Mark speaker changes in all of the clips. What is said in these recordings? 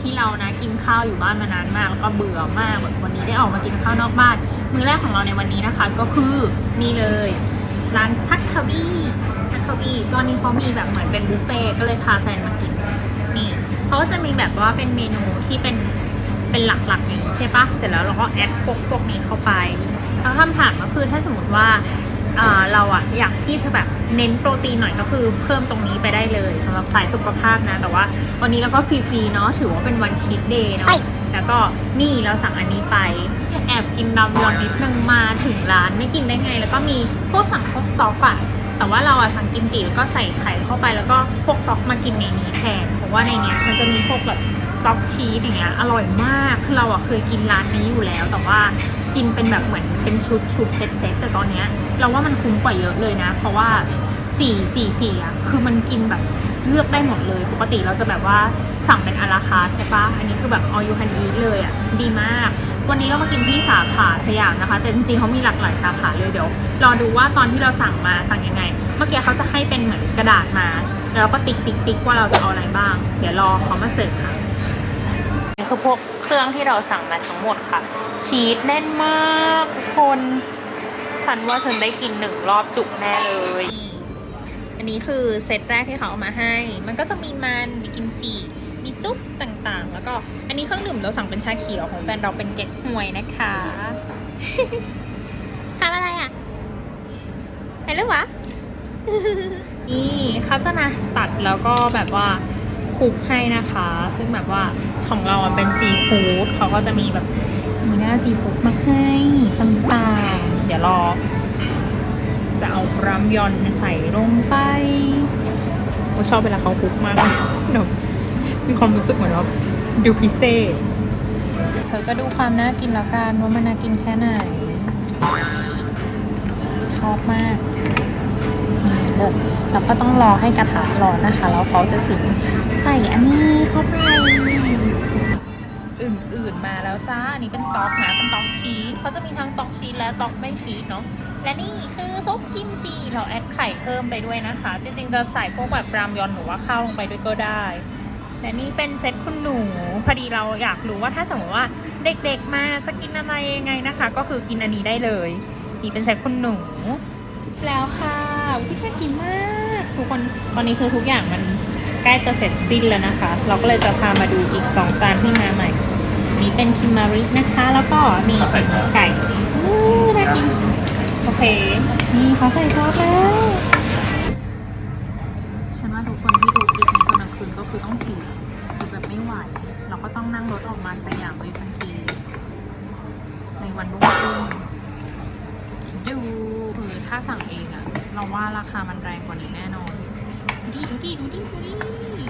Speaker 1: ที่เรานะกินข้าวอยู่บ้านมานานมากแล้วก็เบื่อมากแบบวันนี้ได้ออกมากินข้าวนอกบ้าน มื้อแรกของเราในวันนี้นะคะ ก็คือนี่เลย ร้านชักคาบี้ชักคาบี้ตอนนี้เขามีแบบเหมือนเป็นบุฟเฟ่ก็เลยพาแฟนมากินนี่เขาก็จะมีแบบว่าเป็นเมนูที่เป็นเป็นหลักๆอย่างนี้ใช่ปะเสร็จแล้วเราก็แอดพวกพวกนี้เข้าไปแล้วคำถามก็คือถ้าสมมติว่า เอ่อเราอะอยากที่จะแบบเน้นโปรตีนหน่อยก็คือเพิ่มตรงนี้ไปได้เลยสำหรับสายสุขภาพนะ แต่ว่าวันนี้เราก็ฟรีๆเนาะถือว่าเป็นวันชีทเดย์เนาะแล้วก็นี่เราสั่งอันนี้ไป แอบกินดำยอนนิดนึงมาถึงร้านไม่กินได้ไง แล้วก็มีพวกสั่งพวกต๊อกอะแต่ว่าเราอะสั่งกิมจิแล้วก็ใส่ไข่เข้าไปแล้วก็พวกต๊อกมากินในนี้แทนเพราะว่าในเนี้ยมันจะมีพวกแบบต๊อกชีสอย่างเงี้ยอร่อยมากคือเราอะเคยกินร้านนี้อยู่แล้วแต่ว่า กินเป็นแบบเหมือนเป็นชุดชุดเซ็ตเซ็ตแต่ตอนเนี้ยเราว่ามันคุ้มกว่าเยอะเลยนะ เพราะว่าสี่สี่สี่อะคือมันกินแบบเลือกได้หมดเลย ปกติเราจะแบบว่าสั่งเป็นอาราคาร์ใช่ปะอันนี้คือแบบ all you can eat เลยอะดีมาก วันนี้เรามากินที่สาขาสยามนะคะ แต่จริงๆเขามีหลากหลายสาขาเลยเดี๋ยวรอดูว่าตอนที่เราสั่งมาสั่งยังไง เมื่อกี้เขาจะให้เป็นเหมือนกระดาษมา แล้วก็ติ๊กติ๊กติ๊กว่าเราจะเอาอะไรบ้าง เดี๋ยวรอเขามาเสิร์ฟค่ะ คือพวกเครื่องที่เราสั่งมาทั้งหมดค่ะ ชีสแน่นมากทุกคนฉันว่าฉันได้กินหนึ่งรอบจุกแน่เลย อันนี้คือเซตแรกที่เขาเอามาให้ มันก็จะมีมันมีกิมจิมีซุปต่างๆ แล้วก็อันนี้เครื่องดื่มเราสั่งเป็นชาเขียวของแฟนเราเป็นเก๊กฮวยนะคะทำอะไรอะไปหรือวะนี่เขาจะมาตัดแล้วก็แบบว่า คลุกให้นะคะ ซึ่งแบบว่าของเราเป็นซีฟู้ดเขาก็จะมีแบบมีหน้าซีฟู้ดมาให้ต่างๆ เดี๋ยวรอ จะเอารามยอนใส่ลงไปผมชอบเวลาเขาคลุกมากเดี๋ยวมีความรู้สึกเหมือนว่าดูพิเศษเธอก็ดูความน่ากินแล้วกันว่ามันน่ากินแค่ไหน ชอบมาก เลยแล้วก็ต้องรอให้กระทะร้อนนะคะ แล้วเขาจะถึงใส่อันนี้เข้าไปอื่นๆมาแล้วจ้า อันนี้เป็นต๊อกนะเป็นต๊อกชีสเขาจะมีทั้งต๊อกชีสและต๊อกไม่ชีสเนาะ และนี่คือซุปกิมจิ เราแอดไข่เพิ่มไปด้วยนะคะ จริงๆจะใส่พวกแบบรามยอนหรือว่าข้าวลงไปด้วยก็ได้ และนี่เป็นเซตคุณหนู พอดีเราอยากรู้ว่าถ้าสมมติว่าเด็กๆมาจะกินอะไรยังไงนะคะ ก็คือกินอันนี้ได้เลย นี่เป็นเซตคุณหนู แล้วค่ะวิธีกินมากทุก คน ตอนนี้คือทุกอย่างมันใกล้จะเสร็จสิ้นแล้วนะคะ เราก็เลยจะพามาดูอีกสองจานที่มาใหม่ นี่เป็นคิมมารินะคะ แล้วก็มีเป็นไก่อู้น่ากิน โอเค นี่เขาใส่ซอสแล้วฉันว่าทุกคนที่ดูคลิปนี้ตอนกลางคืนก็คือต้องหิวหิวแบบไม่ไหว เราก็ต้องนั่งรถออกมาสยามเลยทันที ในวันรุ่งขึ้นดูคือถ้าสั่งเองอะเราว่าราคามันแรงกว่านี้แน่นอน ดูดิดูดิดูดิดูดิ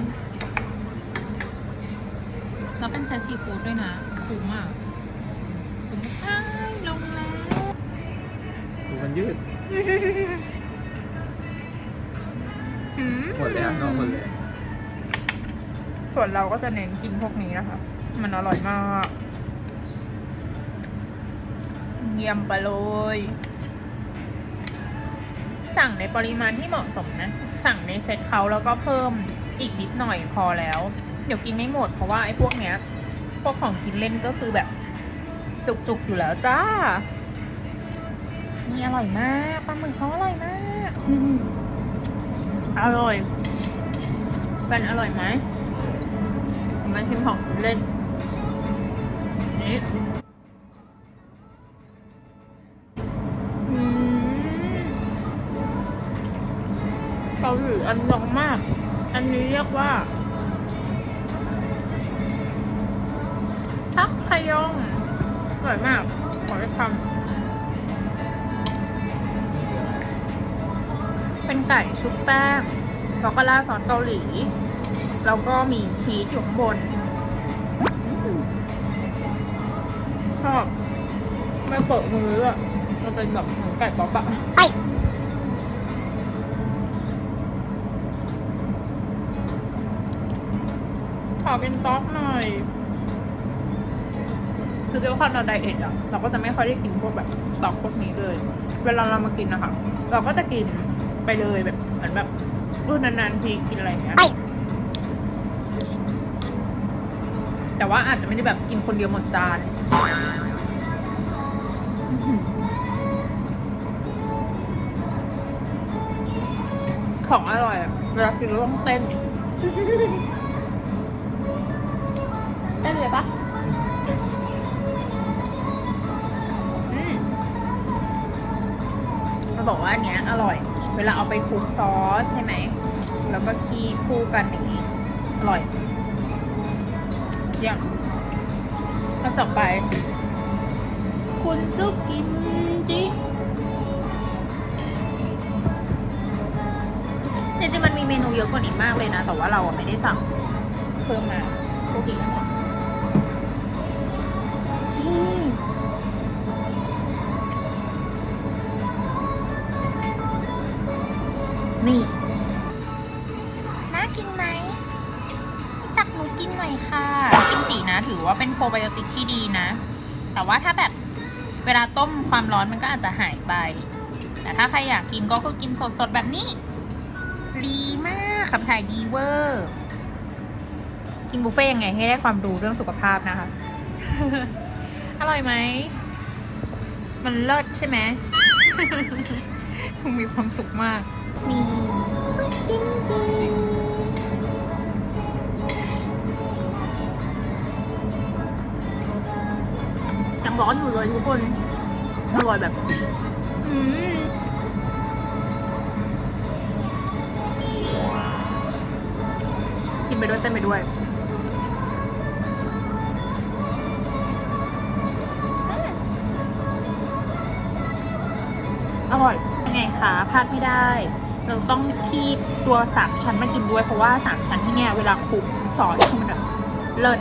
Speaker 1: แล้วเป็นเซตซีฟู้ดด้วยนะคุ้มอะคุ้มใช่ลงแล้ว
Speaker 2: ดูมันยืด
Speaker 1: หืม
Speaker 2: หมดแล้วน้องหมดเลย
Speaker 1: ส่วนเราก็จะเน้นกินพวกนี้นะคะ มันอร่อยมาก เยี่ยมไปเลย สั่งในปริมาณที่เหมาะสมนะ สั่งในเซ็ตเขาแล้วก็เพิ่มอีกนิดหน่อยพอแล้ว เดี๋ยวกินไม่หมดเพราะว่าไอ้พวกเนี้ย พวกของกินเล่นก็คือแบบ จุกๆอยู่แล้วจ้า นี่อร่อยมากปลาหมึกเขาอร่อยมากอืมอร่อยเป็นอร่อยไหมมาชิมของกินเล่นนี่ กันยองมาก อันนี้เรียกว่าทักขยองอร่อยมาก ขอให้คำเป็นไก่ชุบแป้งแล้วก็ราซอสเกาหลี แล้วก็มีชีสอยู่ข้างบนชอบไม่เปิดมือด้วยมันเป็นแบบไก่ป๊อปอะ อเป็นต๊อกหน่อยคือด้วยความเราไดเอทอะเราก็จะไม่ค่อยได้กินพวกแบบต๊อกพวกนี้เลย เวลาเรามากินนะคะเราก็จะกินไปเลยแบบเหมือนแบบเออนานๆทีกินอะไรอย่างเงี้ยแต่ว่าอาจจะไม่ได้แบบกินคนเดียวหมดจานของอร่อยอะเวลากินแล้วต้องเต้น เต้เลยปะอืมาบอกว่าอันเนี้ยอร่อย เวลาเอาไปคลุกซอสใช่ไหม แล้วก็คีคู่กันอย่างนี้ อร่อยเยี่ยมแล้วต่อไป คุณซุกิมจิจริงๆมันมีเมนูเยอะกว่านี้มากเลยนะ แต่ว่าเราอะไม่ได้สั่งเพิ่มมาพวกกินทั้งหมด นี่น่ากินไหมพี่ตักหนูกินหน่อยค่ะกิมจินะ ถือว่าเป็นโปรไบโอติกที่ดีนะ แต่ว่าถ้าแบบเวลาต้มความร้อนมันก็อาจจะหายไป แต่ถ้าใครอยากกินก็คือกินสดๆ แบบนี้ ดีมากขับถ่ายดีเวอร์ กินบุฟเฟ่ต์ยังไงให้ได้ความรู้เรื่องสุขภาพนะคะ อร่อยไหม มันเลิศใช่ไหม คงมีความสุขมาก มีซุปกิมจิยังร้อนอยู่เลยทุกคน อร่อยแบบ อืมกินไปด้วยเต้นไปด้วย คะพลาดไม่ได้ เราต้องคีบตัวสามชั้นมากินด้วยเพราะว่าสามชั้นที่เนี่ยเวลาคลุกซอสคือมันแบบเลิศ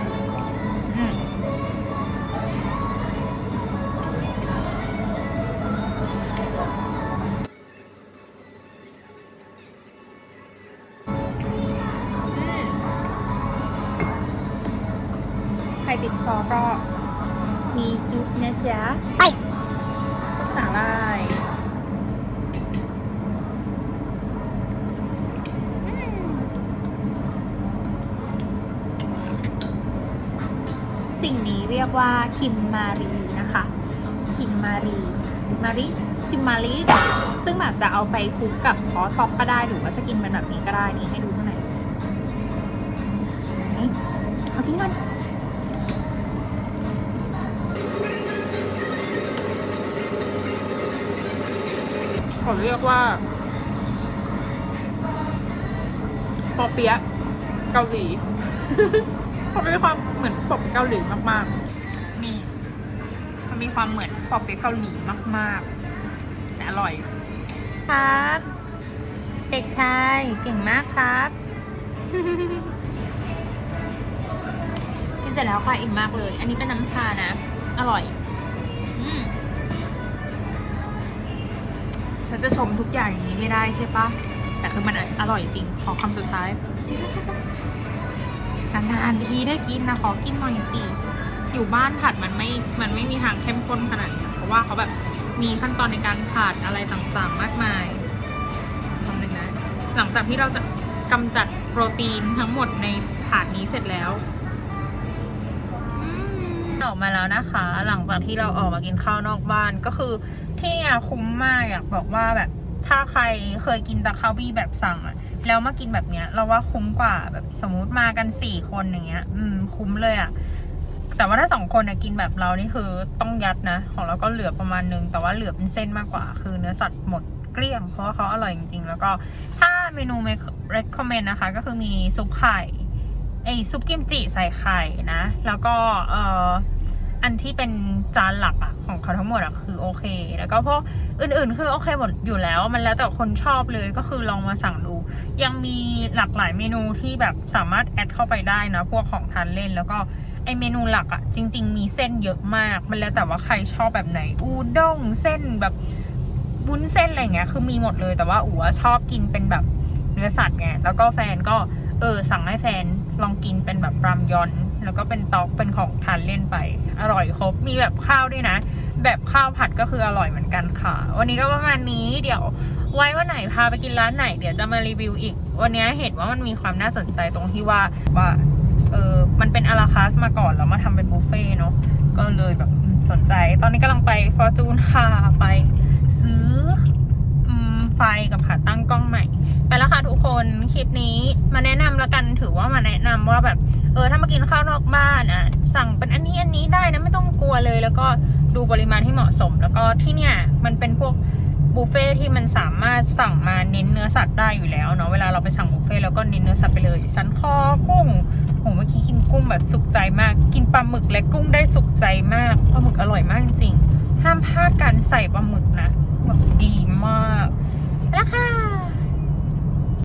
Speaker 1: รียกว่าคิมมารีนะคะคิมมารีมารีคิมมารีซึ่งแบบจะเอาไปคลุกกับซอสป๊อปก็ได้หรือว่าจะกินเป็นแบบนี้ก็ได้นี่ให้ดูข้างในเอากินก่อนขอเรียกว่าปอเปี๊ยะเกาหลีเขามีความเหมือนปอบเกาหลีมากๆ มันมีความเหมือนปอบเปี๊ยะเกาหลีมากๆแต่อร่อย ครับ เด็กชายเก่งมากครับกินเสร็จแล้วค่ะอิ่มมากเลย อันนี้เป็นน้ำชานะ อร่อยอืมฉันจะชมทุกอย่างอย่างนี้ไม่ได้ใช่ปะแต่คือมันอร่อยจริง ขอคำสุดท้ายนานๆทีได้กินนะ ขอกินหน่อยจี อยู่บ้านผัดมันไม่ มันไม่มีทางเข้มข้นขนาดนี้เพราะว่าเขาแบบมีขั้นตอนในการผัดอะไรต่างๆ มากมายคำหนึ่งนะ หลังจากที่เราจะกำจัดโปรตีนทั้งหมดในถาดนี้เสร็จแล้วออกมาแล้วนะคะ หลังจากที่เราออกมากินข้าวนอกบ้านก็คือที่เนี่ยคุ้มมากอยากบอกว่าแบบถ้าใครเคยกินตะคาบี้แบบสั่งอะแล้วมากินแบบเนี้ย เราว่าคุ้มกว่าแบบสมมติมากันสี่คนอย่างเงี้ย อืมคุ้มเลยอะ แต่ว่าถ้าสองคนนะกินแบบเรานี่คือต้องยัดนะ ของเราก็เหลือประมาณนึง แต่ว่าเหลือเป็นเส้นมากกว่า คือเนื้อสัตว์หมดเกลี้ยง เพราะว่าเขาอร่อยจริงๆ แล้วก็ถ้าเมนู recommend นะคะ ก็คือมีซุปไข่ไอซุปกิมจิใส่ไข่นะ แล้วก็เอ่อ อันที่เป็นจานหลักอะของเขาทั้งหมดอะคือโอเค แล้วก็พวกอื่นๆ คือโอเคหมดอยู่แล้ว มันแล้วแต่คนชอบเลยก็คือลองมาสั่งดู ยังมีหลากหลายเมนูที่แบบสามารถแอดเข้าไปได้นะ พวกของทานเล่นแล้วก็ไอเมนูหลักอะจริง ๆ มีเส้นเยอะมาก มันแล้วแต่ว่าใครชอบแบบไหนอูด้งเส้นแบบวุ้นเส้นอะไรเงี้ยคือมีหมดเลยแต่ว่าอู๋ชอบกินเป็นแบบเนื้อสัตว์ไงแล้วก็แฟนก็เออสั่งให้แฟนลองกินเป็นแบบรามยอน แล้วก็เป็นตอกเป็นของทานเล่นไป อร่อยครบ มีแบบข้าวด้วยนะ แบบข้าวผัดก็คืออร่อยเหมือนกันค่ะ วันนี้ก็ประมาณนี้เดี๋ยวไว้วันไหนพาไปกินร้านไหนเดี๋ยวจะมารีวิวอีก วันนี้เห็นว่ามันมีความน่าสนใจตรงที่ว่าว่าเออมันเป็นอาราคาสมาก่อนแล้วมาทำเป็นบุฟเฟ่เนาะก็เลยแบบสนใจ ตอนนี้กำลังไปฟอร์จูนค่ะไปซื้อ ไฟกับขาตั้งกล้องใหม่ ไปแล้วค่ะทุกคนคลิปนี้มาแนะนำแล้วกันถือว่ามาแนะนำว่าแบบ เออถ้ามากินข้าวนอกบ้านอะ สั่งเป็นอันนี้อันนี้ได้นะไม่ต้องกลัวเลย แล้วก็ดูปริมาณที่เหมาะสม แล้วก็ที่เนี่ยมันเป็นพวกบุฟเฟ่ที่มันสามารถสั่งมาเน้นเนื้อสัตว์ได้อยู่แล้วเนาะเวลาเราไปสั่งบุฟเฟ่แล้วก็เน้นเนื้อสัตว์ไปเลยสันคอกุ้งโหเมื่อกี้กินกุ้งแบบสุขใจมาก กินปลาหมึกและกุ้งได้สุขใจมากปลาหมึกอร่อยมากจริงห้ามพลาดการใส่ปลาหมึกนะแบบดีมาก ไปแล้วค่ะ